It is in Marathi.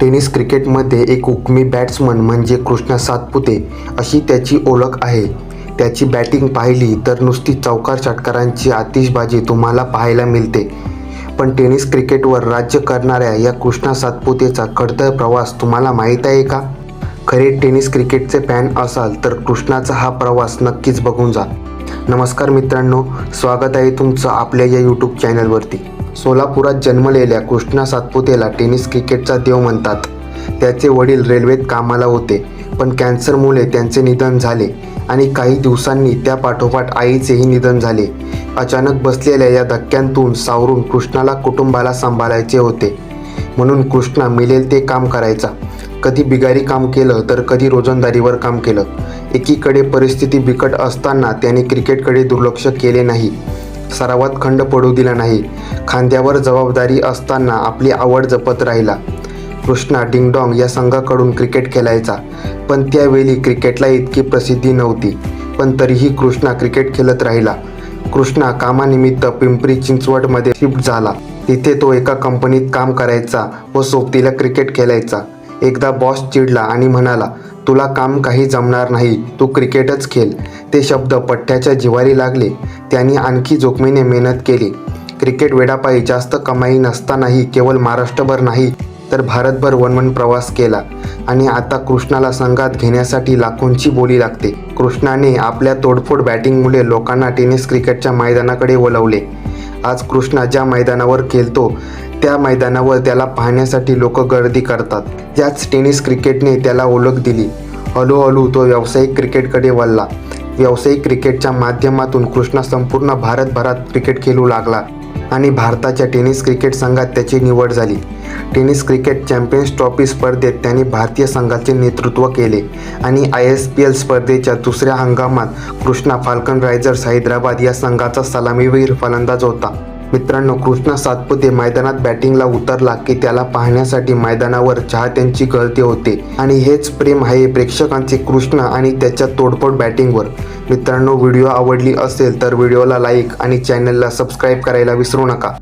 टेनिस क्रिकेटमध्ये एक हुकमी बॅट्समन म्हणजे कृष्णा सातपुते अशी त्याची ओळख आहे. त्याची बॅटिंग पाहिली तर नुसती चौकार षटकारांची आतिषबाजी तुम्हाला पाहायला मिळते. पण टेनिस क्रिकेटवर राज्य करणाऱ्या या कृष्णा सातपुतेचा खडतर प्रवास तुम्हाला माहीत आहे का? खरे टेनिस क्रिकेटचे फॅन असाल तर कृष्णाचा हा प्रवास नक्कीच बघून जा. नमस्कार मित्रांनो स्वागत आहे तुमचं आपल्या या यूट्यूब चॅनलवरती सोलापुरात जन्मलेल्या कृष्णा सातपुतेला टेनिस क्रिकेटचा देव म्हणतात. त्याचे वडील रेल्वेत कामाला होते पण कॅन्सरमुळे त्यांचे निधन झाले आणि काही दिवसांनी त्या पाठोपाठ आईचेही निधन झाले. अचानक बसलेल्या या धक्क्यांतून सावरून कृष्णाला कुटुंबाला सांभाळायचे होते. म्हणून कृष्णा मिळेल ते काम करायचा. कधी बिगारी काम केलं तर कधी रोजंदारीवर काम केलं. एकीकडे परिस्थिती बिकट असताना त्याने क्रिकेटकडे दुर्लक्ष केले नाही. सरावात खंड पडू दिला नाही. खांद्यावर जबाबदारी असताना आपली आवड जपत राहिला. कृष्णा डिंगडॉंग या संघाकडून क्रिकेट खेळायचा. पण त्यावेळी क्रिकेटला इतकी प्रसिद्धी नव्हती. पण तरीही कृष्णा क्रिकेट खेळत राहिला. कृष्णा कामानिमित्त पिंपरी चिंचवडमध्ये शिफ्ट झाला. तिथे तो एका कंपनीत काम करायचा व सोबतीला क्रिकेट खेळायचा. एकदा बॉस चिडला आणि म्हणाला तुला काम काही जमणार नाही तू क्रिकेटच खेळ. ते शब्द पठ्ठ्याच्या जिवारी लागले. त्यांनी आणखी जोखमीने मेहनत केली. क्रिकेट वेडापायी जास्त कमाई नसतानाही केवळ महाराष्ट्रभर नाही तर भारतभर वनवन प्रवास केला. आणि आता कृष्णाला संघात घेण्यासाठी लाखोंची बोली लागते. कृष्णाने आपल्या तोडफोड बॅटिंगमुळे लोकांना टेनिस क्रिकेटच्या मैदानाकडे वळवले. आज कृष्णा ज्या मैदानावर खेळतो त्या मैदानावर त्याला पाहण्यासाठी लोक गर्दी करतात. याच टेनिस क्रिकेटने त्याला ओळख दिली. हळूहळू तो व्यावसायिक क्रिकेटकडे वळला. व्यावसायिक क्रिकेटच्या माध्यमातून कृष्णा संपूर्ण भारतभरात क्रिकेट खेळू लागला आणि भारताच्या टेनिस क्रिकेट संघात त्याची निवड झाली. टेनिस क्रिकेट चॅम्पियन्स ट्रॉफी स्पर्धेत त्यांनी भारतीय संघाचे नेतृत्व केले आणि आय एस पी एल स्पर्धेच्या दुसऱ्या हंगामात कृष्णा फाल्कन रायझर्स हैदराबाद या संघाचा सलामीवीर फलंदाज होता. मित्रांनो कृष्णा सातपुते मैदानात बॅटिंगला उतरला की त्याला पाहण्यासाठी मैदानावर चाहत्यांची गळती होते. आणि हेच प्रेम आहे प्रेक्षकांचे कृष्णा आणि त्याच्या तोडफोड बॅटिंगवर मित्रांनो व्हिडिओ आवडली असेल तर व्हिडिओला लाईक आणि चॅनलला सबस्क्राईब करायला विसरू नका.